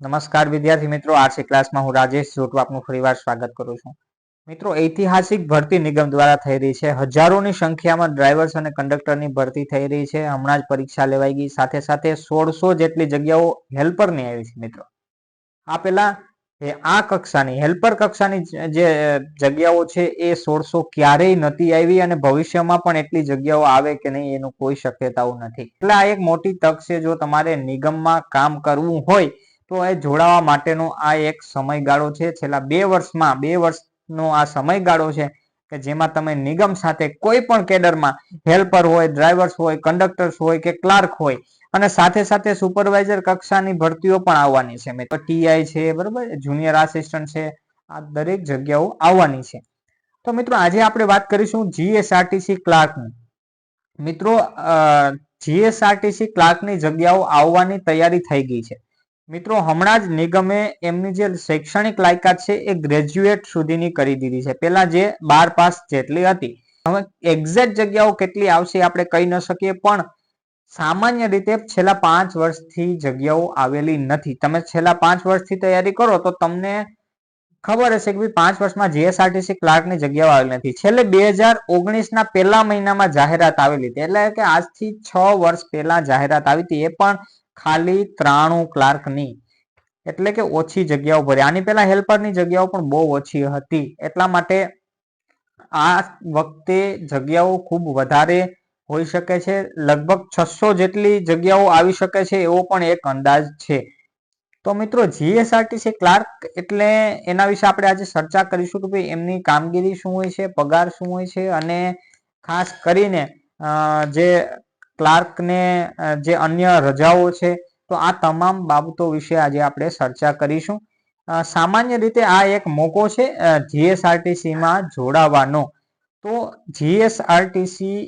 નમસ્કાર વિદ્યાર્થી મિત્રો આરસી ક્લાસમાં હું રાજેશ જોટવા આપનું ફરીવાર સ્વાગત કરું છું. મિત્રો, ઐતિહાસિક ભરતી નિગમ દ્વારા થઈ રહી છે. હજારોની સંખ્યામાં ડ્રાઈવર્સ અને કંડક્ટરની ભરતી થઈ રહી છે. હમણાં જ પરીક્ષા લેવાઈ ગઈ. સાથે સાથે સોળસો જેટલી જગ્યાઓ હેલ્પરની આવી છે મિત્રો. આ પેલા આ કક્ષાની, હેલ્પર કક્ષાની જે જગ્યાઓ છે એ સોળસો ક્યારેય નથી આવી અને ભવિષ્યમાં પણ એટલી જગ્યાઓ આવે કે નહીં એનું કોઈ શક્યતાઓ નથી. એટલે આ એક મોટી તક છે જો તમારે નિગમમાં કામ કરવું હોય તો એ જોડાવા માટેનો આ એક સમયગાળો છે. છેલ્લા બે વર્ષમાં, બે વર્ષનો આ સમયગાળો છે કે જેમાં તમે નિગમ સાથે કોઈ પણ કેડરમાં હેલ્પર હોય ડ્રાઈવર્સ હોય, કંડક્ટર્સ હોય કે ક્લાર્ક હોય અને સાથે સાથે સુપરવાઇઝર કક્ષાની ભરતીઓ પણ આવવાની છે મિત્રો. ટીઆઈ છે, બરોબર? જુનિયર આસિસ્ટન્ટ છે, આ દરેક જગ્યાઓ આવવાની છે. તો મિત્રો, આજે આપણે વાત કરીશું જીએસઆરટીસી ક્લાર્કની. મિત્રો જીએસઆરટીસી ક્લાર્કની જગ્યાઓ આવવાની તૈયારી થઈ ગઈ છે. મિત્રો, હમણાં જ નિગમે એમની જે શૈક્ષણિક લાયકાત છે એ ગ્રેજ્યુએટ સુધીની કરી દીધી છે. પેલા જે બાર પાસ જેટલી હતી, હવે એક્ઝેક્ટ જગ્યાઓ કેટલી આવશે આપણે કહી ન શકીએ, પણ સામાન્ય રીતે છેલ્લા પાંચ વર્ષથી જગ્યાઓ આવેલી નથી. તમે છેલ્લા પાંચ વર્ષથી તૈયારી કરો તો તમને ખબર હશે કે પાંચ વર્ષમાં જીએસઆરટીસી ક્લાર્કની જગ્યાઓ આવેલી નથી. છેલ્લે બે હજાર ઓગણીસના પહેલા મહિનામાં જાહેરાત આવેલી હતી. એટલે કે આજથી છ વર્ષ પહેલા જાહેરાત આવી હતી. એ પણ ખાલી ત્રાણું ક્લાર્કની એટલે કે ઓછી જગ્યાઓ ભરી. આની પહેલા હેલ્પરની જગ્યાઓ પણ બહુ ઓછી હતી. એટલા માટે આ વખતે જગ્યાઓ ખૂબ વધારે હોઈ શકે છે. લગભગ છસો જેટલી જગ્યાઓ આવી શકે છે એવો પણ એક અંદાજ છે. તો મિત્રો જીએસઆરટીસી ક્લાર્ક એટલે એના વિશે આપણે આજે ચર્ચા કરીશું કે ભાઈ એમની કામગીરી શું હોય છે, પગાર શું હોય છે અને ખાસ કરીને જે ક્લાર્કને જે અન્ય રજાઓ છે, તો આ તમામ બાબતો વિશે આજે આપણે ચર્ચા કરીશું. સામાન્ય રીતે આ એક મોકો છે જીએસઆરટીસીમાં જોડાવાનો. તો જીએસઆરટીસી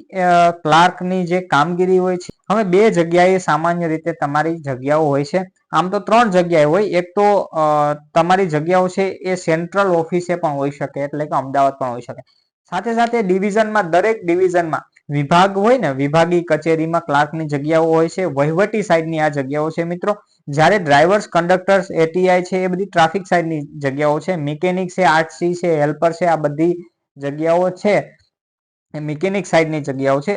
ક્લાર્કની જે કામગીરી હોય છે, હવે બે જગ્યાએ સામાન્ય રીતે તમારી જગ્યાઓ હોય છે. આમ તો ત્રણ જગ્યાએ હોય, એક તો તમારી જગ્યાઓ છે એ સેન્ટ્રલ ઓફિસે પણ હોઈ શકે, એટલે કે અમદાવાદ પણ હોઈ શકે. સાથે સાથે ડિવિઝનમાં, દરેક ડિવિઝનમાં વિભાગ હોય ને, વિભાગી કચેરીમાં ક્લાર્કની જગ્યાઓ હોય છે, વહીવટી સાઈડની આ જગ્યાઓ છે મિત્રો. જ્યારે ડ્રાઈવર્સ કંડક્ટર્સ, એટીઆઈ છે, એ બધી ટ્રાફિક સાઈડની જગ્યાઓ છે. મિકેનિક છે, આરસી છે, હેલ્પર છે, આ બધી જગ્યાઓ છે. મિકેનિક સાઈડની જગ્યાઓ છે.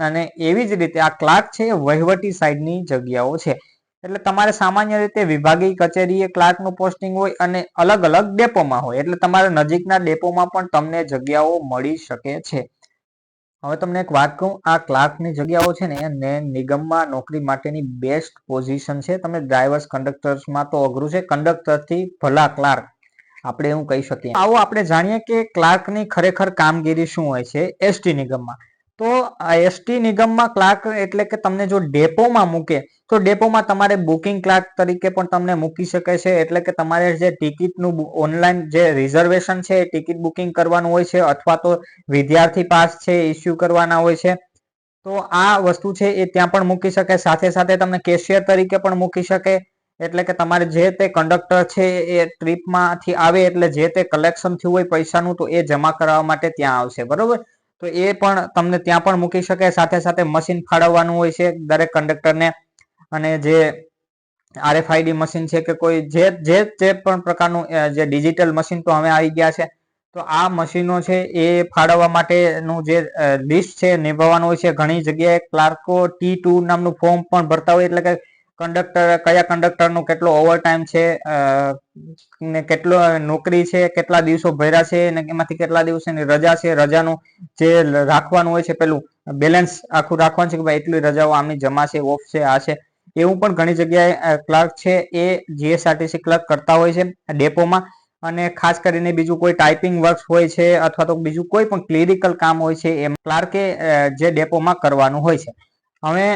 અને એવી જ રીતે આ ક્લાર્ક છે વહીવટી સાઈડની જગ્યાઓ છે. એટલે તમારે સામાન્ય રીતે વિભાગીય કચેરીએ ક્લાર્કનું પોસ્ટિંગ હોય અને અલગ અલગ ડેપોમાં હોય. એટલે તમારે નજીકના ડેપોમાં પણ તમને જગ્યાઓ મળી શકે છે. હવે તમને એક વાત કહું, આ ક્લાર્કની જગ્યાઓ છે ને નિગમમાં નોકરી માટેની બેસ્ટ પોઝિશન છે. તમે ડ્રાઈવર્સ કંડક્ટર્સમાં તો અઘરું છે. કંડક્ટરથી ભલા ક્લાર્ક, આપણે એવું કહી શકીએ. આવો આપણે જાણીએ કે ક્લાર્કની ખરેખર કામગીરી શું હોય છે? એસટી નિગમમાં. તો એસટી નિગમમાં ક્લાર્ક એટલે કે તમને જો ડેપોમાં મૂકે, તો ડેપોમાં તમારે બુકિંગ ક્લાર્ક તરીકે પણ તમને મૂકી શકે છે. એટલે કે તમારે જે ટિકિટનું ઓનલાઈન જે રિઝર્વેશન છે એ ટિકિટ બુકિંગ કરવાનું હોય છે અથવા તો વિદ્યાર્થી પાસ છે ઇસ્યુ કરવાના હોય છે. તો આ વસ્તુ છે એ ત્યાં પણ મૂકી શકે સાથે સાથે તમને કેશિયર તરીકે પણ મૂકી શકે. એટલે કે તમારે જે તે કંડક્ટર છે એ ટ્રીપમાંથી આવે એટલે જે તે કલેક્શન થયું હોય પૈસાનું તો એ જમા કરાવવા માટે ત્યાં આવશે. બરોબર? તો એ પણ તમને ત્યાં પણ મૂકી શકે સાથે સાથે મશીન ફાળવવાનું હોય છે દરેક કંડક્ટરને. અને જે આરએફઆઈડી મશીન છે કે કોઈ જે જે જે પણ પ્રકારનું જે ડિજિટલ મશીન તો હવે આવી ગયા છે. તો આ મશીનો છે એ ફાળવવા માટેનું જે લિસ્ટ છે નિભાવવાનું હોય છે. ઘણી જગ્યાએ ક્લાર્કો ટી ટુ નામનું ફોર્મ પણ ભરતા હોય. એટલે કે કંડક્ટર કયા કંડક્ટરનો કેટલો ઓવરટાઈમ છે ને કેટલો નોકરી છે, કેટલા દિવસો ભર્યા છે, ને એમાંથી કેટલા દિવસોની રજા છે, રજાનું જે રાખવાનું હોય છે પેલું બેલેન્સ આખું રાખવાનું છે કે ભાઈ એટલી રજાઓ આમની જમા છે, ઓફ છે, આ છે, એવું પણ ઘણી જગ્યાએ ક્લાર્ક છે એ જીએસઆરટીસી ક્લર્ક કરતા હોય છે ડેપોમાં અને ખાસ કરીને બીજું કોઈ ટાઈપિંગ વર્ક હોય છે અથવા તો બીજું કોઈ પણ ક્લિરિકલ કામ હોય છે એમ ક્લાર્કે જે ડેપોમાં કરવાનું હોય છે. હવે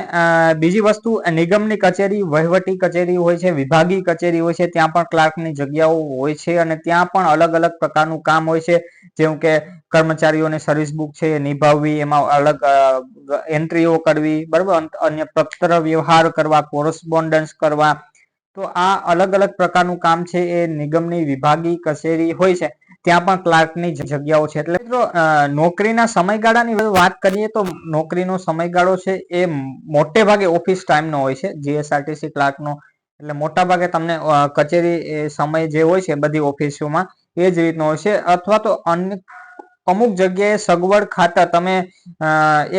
બીજી વસ્તુ, નિગમની કચેરી, વહીવટી કચેરી હોય છે, વિભાગીય કચેરી હોય છે, ત્યાં પણ ક્લાર્કની જગ્યાઓ હોય છે અને ત્યાં પણ અલગ અલગ પ્રકારનું કામ હોય છે. જેમ કે કર્મચારીઓને સર્વિસ બુક છે નિભાવવી, એમાં અલગ એન્ટ્રીઓ કરવી, બરાબર? અન્ય પત્ર વ્યવહાર કરવા કોરસ્પોન્ડન્સ કરવા. તો આ અલગ અલગ પ્રકારનું કામ છે એ નિગમની વિભાગીય કચેરી હોય છે. ત્યાં પણ ક્લાર્કની જગ્યાઓ છે. એટલે મિત્રો નોકરીના સમયગાળાની વાત કરીએ તો નોકરીનો સમયગાળો છે એ મોટે ભાગે ઓફિસ ટાઈમનો હોય છે. જીએસઆરટીસી ક્લાર્કનો, એટલે મોટા ભાગે તમને કચેરી સમય જે હોય છે બધી ઓફિસોમાં એ જ રીતનો હોય છે. અથવા તો અન્ય અમુક જગ્યાએ સગવડ ખાતર તમે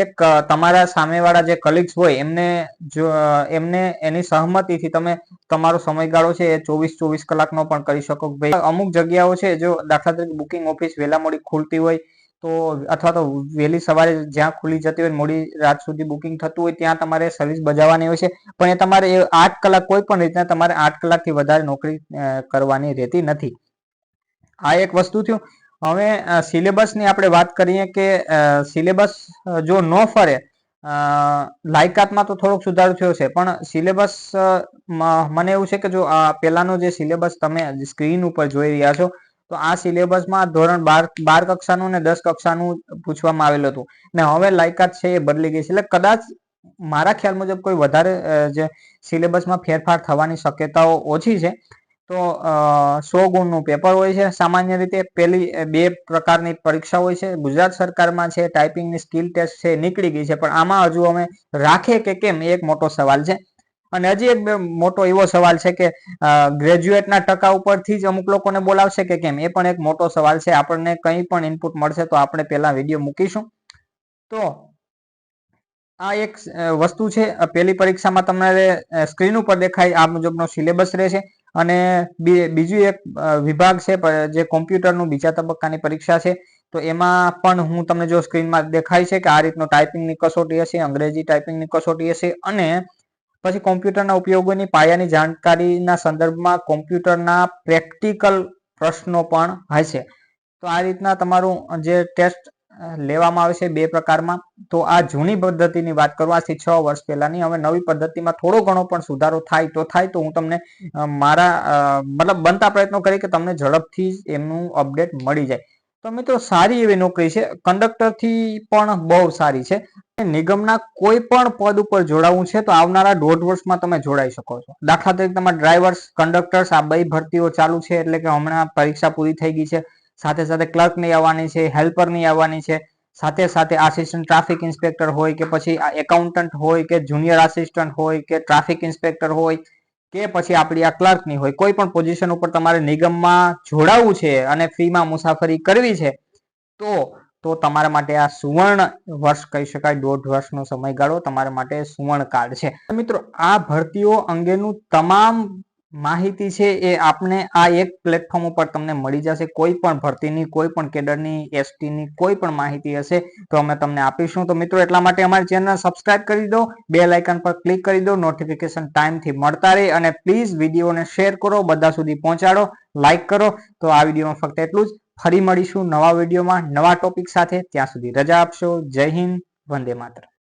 એક તમારા સામેવાળા જે કલીગ્સ હોય, એમને જો એમને એની સહમતિથી તમે તમારો સમયગાળો છે એ ચોવીસ ચોવીસ કલાકનો પણ કરી શકો. ભાઈ, અમુક જગ્યાઓ છે જો દાખલા તરીકે બુકિંગ ઓફિસ વહેલા મોડી ખુલતી હોય, તો અથવા તો વહેલી સવારે જ્યાં ખુલી જતી હોય, મોડી રાત સુધી બુકિંગ થતું હોય, ત્યાં તમારે સર્વિસ બજાવવાની હોય છે. પણ એ તમારે આઠ કલાક કોઈ પણ રીતના તમારે આઠ કલાકથી વધારે નોકરી કરવાની રહેતી નથી. આ એક વસ્તુ થયું. હવે સિલેબસની આપણે વાત કરીએ કે સિલેબસ જો ન ફરે લાયકાતમાં તો થોડોક સુધારો થયો છે, પણ સિલેબસ મને એવું છે કે જો આ પહેલાનો જે સિલેબસ તમે સ્ક્રીન ઉપર જોઈ રહ્યા છો, તો આ સિલેબસમાં ધોરણ બાર બાર કક્ષાનું ને દસ કક્ષાનું પૂછવામાં આવેલું હતું. ને હવે લાયકાત છે એ બદલી ગઈ છે. એટલે કદાચ મારા ખ્યાલ મુજબ કોઈ વધારે જે સિલેબસમાં ફેરફાર થવાની શક્યતાઓ ઓછી છે તો સો ગુણનું પેપર હોય છે. સામાન્ય રીતે પેલી બે પ્રકારની પરીક્ષા હોય છે. ગુજરાત સરકારમાં છે ટાઈપિંગની સ્કિલ ટેસ્ટ છે, નીકળી ગઈ છે. પણ આમાં હજુ અમે રાખે કે કેમ એ એક મોટો સવાલ છે. અને હજી એક મોટો એવો સવાલ છે કે ગ્રેજ્યુએટના ટકા ઉપરથી જ અમુક લોકોને બોલાવશે કે કેમ? એ પણ એક મોટો સવાલ છે. આપણને કંઈ પણ ઇનપુટ મળશે તો આપણે પહેલા વીડિયો મૂકીશું. તો, આ એક વસ્તુ છે. પેલી પરીક્ષામાં તમારે સ્ક્રીન ઉપર દેખાય આ મુજબનો સિલેબસ રહેશે. અને બીજું એક વિભાગ છે જે કોમ્પ્યુટરનું બીજા તબક્કાની પરીક્ષા છે, તો એમાં પણ હું તમને જો સ્ક્રીનમાં દેખાય છે કે આ રીતનો ટાઈપિંગની કસોટી હશે, અંગ્રેજી ટાઈપિંગની કસોટી હશે અને પછી કોમ્પ્યુટરના ઉપયોગોની પાયાની જાણકારીના સંદર્ભમાં કોમ્પ્યુટરના પ્રેક્ટિકલ પ્રશ્નો પણ હશે તો આ રીતના તમારું જે ટેસ્ટ લેવામાં આવે છે બે પ્રકારમાં. તો આ જૂની પદ્ધતિની વાત કરું આજથી છ વર્ષ પહેલાની. હવે નવી પદ્ધતિમાં થોડો ઘણો પણ સુધારો થાય તો થાય. તો હું તમને મારા મતલબ બનતા પ્રયત્નો કરી કે તમને ઝડપથી એમનું અપડેટ મળી જાય. તો મિત્રો સારી એવી નોકરી છે. કંડક્ટરથી પણ બહુ સારી છે. નિગમના કોઈ પણ પદ ઉપર જોડાવું છે તો આવનારા દોઢ વર્ષમાં તમે જોડાઈ શકો છો. દાખલા તરીકે તમારા ડ્રાઈવર્સ કંડક્ટર્સ, આ બે ભરતીઓ ચાલુ છે એટલે કે હમણાં પરીક્ષા પૂરી થઈ ગઈ છે. સાથે સાથે ક્લર્કની આવવાની છે હેલ્પરની આવવાની છે, સાથે સાથે આસિસ્ટન્ટ ટ્રાફિક ઇન્સ્પેક્ટર હોય કે પછી એકાઉન્ટન્ટ હોય કે જુનિયર આસિસ્ટન્ટ હોય કે ટ્રાફિક ઇન્સ્પેક્ટર હોય કે પછી આપણી આ ક્લર્કની હોય, કોઈ પણ પોઝિશન ઉપર તમારે નિગમમાં જોડાવવું છે અને ફ્રીમાં મુસાફરી કરવી છે, તો તો તમારા માટે આ સુવર્ણ વર્ષ કહી શકાય, દોઢ વર્ષનો સમયગાળો તમારા માટે સુવર્ણ કાળ છે. મિત્રો, આ ભરતીઓ અંગેનું તમામ માહિતી છે એ આપને આ એક પ્લેટફોર્મ ઉપર તમને મળી જશે. કોઈ પણ ભરતીની, કોઈ પણ કેડરની, એસટીની કોઈ પણ માહિતી હશે તો અમે તમને આપીશું. તો મિત્રો, એટલા માટે અમારી ચેનલ સબસ્ક્રાઇબ કરી દો. બે લાઇકન પર ક્લિક કરી દો. નોટિફિકેશન ટાઈમથી મળતા રહે અને પ્લીઝ વિડીયોને શેર કરો. બધા સુધી પહોંચાડો. લાઇક કરો. તો આ વિડીયોમાં ફક્ત એટલું જ. ફરી મળીશું નવા વિડીયોમાં નવા ટોપિક સાથે. ત્યાં સુધી રજા આપશો. જય હિન્દ. વંદે માતરમ.